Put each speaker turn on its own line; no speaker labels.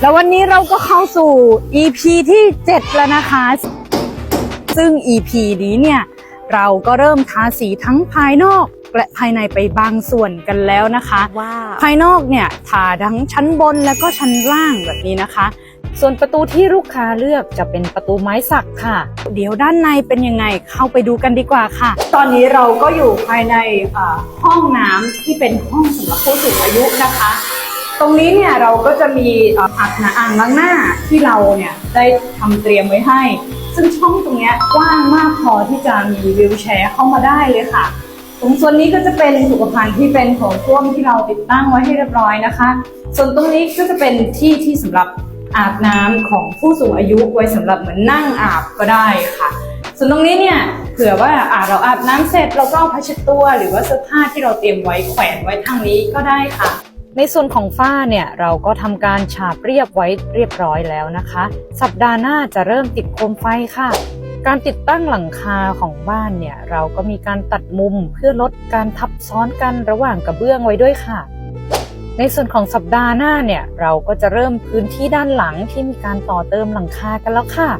แล้ววันนี้เราก็เข้าสู่ EP ที่ 7 แล้วนะคะ ซึ่ง EP นี้เนี่ย เราก็เริ่มทาสีทั้งภายนอกและภายในไปบางส่วนกันแล้วนะคะ
ว้าว
ภายนอกเนี่ยทาทั้งชั้นบนแล้วก็ชั้นล่างแบบนี้นะคะ ส่วนประตูที่ลูกค้าเลือกจะเป็นประตูไม้สักค่ะ เดี๋ยวด้านในเป็นยังไงเข้าไปดูกันดีกว่าค่ะ ตอนนี้เราก็อยู่ภายในเอ่อห้องน้ำที่เป็นห้องสำหรับผู้สูงอายุนะคะ ตรงนี้เนี่ยเราก็จะมีเอ่ออ่างน้ำอ่างล้างหน้าที่เราเนี่ยได้ทำเตรียมไว้ให้ ซึ่งช่องตรงนี้กว้างมากพอที่จะมีวิวแชร์เข้ามาได้เลยค่ะ ตรงส่วนนี้ก็จะเป็นสุขภัณฑ์ที่เป็นโถส้วมที่เราติดตั้งไว้ให้เรียบร้อยนะคะ ส่วนตรงนี้ก็จะเป็นที่ที่สำหรับอาบน้ำของผู้สูงอายุไว้สำหรับเหมือนนั่งอาบก็ได้ค่ะ ส่วนตรงนี้เนี่ยเผื่อว่าอาเราอาบน้ำเสร็จเราก็เอาผ้าเช็ดตัว หรือว่าเสื้อผ้าที่เราเตรียมไว้แขวนไว้ทางนี้ก็ได้ค่ะ ในส่วนของฝ้าเนี่ยเราก็ทำการฉาบเรียบไว้เรียบร้อยแล้วนะคะ สัปดาห์หน้าจะเริ่มติดโคมไฟค่ะ การติดตั้งหลังคาของบ้านเนี่ยเราก็มีการตัดมุมเพื่อลดการทับซ้อนกันระหว่างกระเบื้องไว้ด้วยค่ะ ในส่วนของสัปดาห์หน้าเนี่ยเราก็จะเริ่มพื้นที่ด้านหลังที่มีการต่อเติมหลังคากันแล้วค่ะ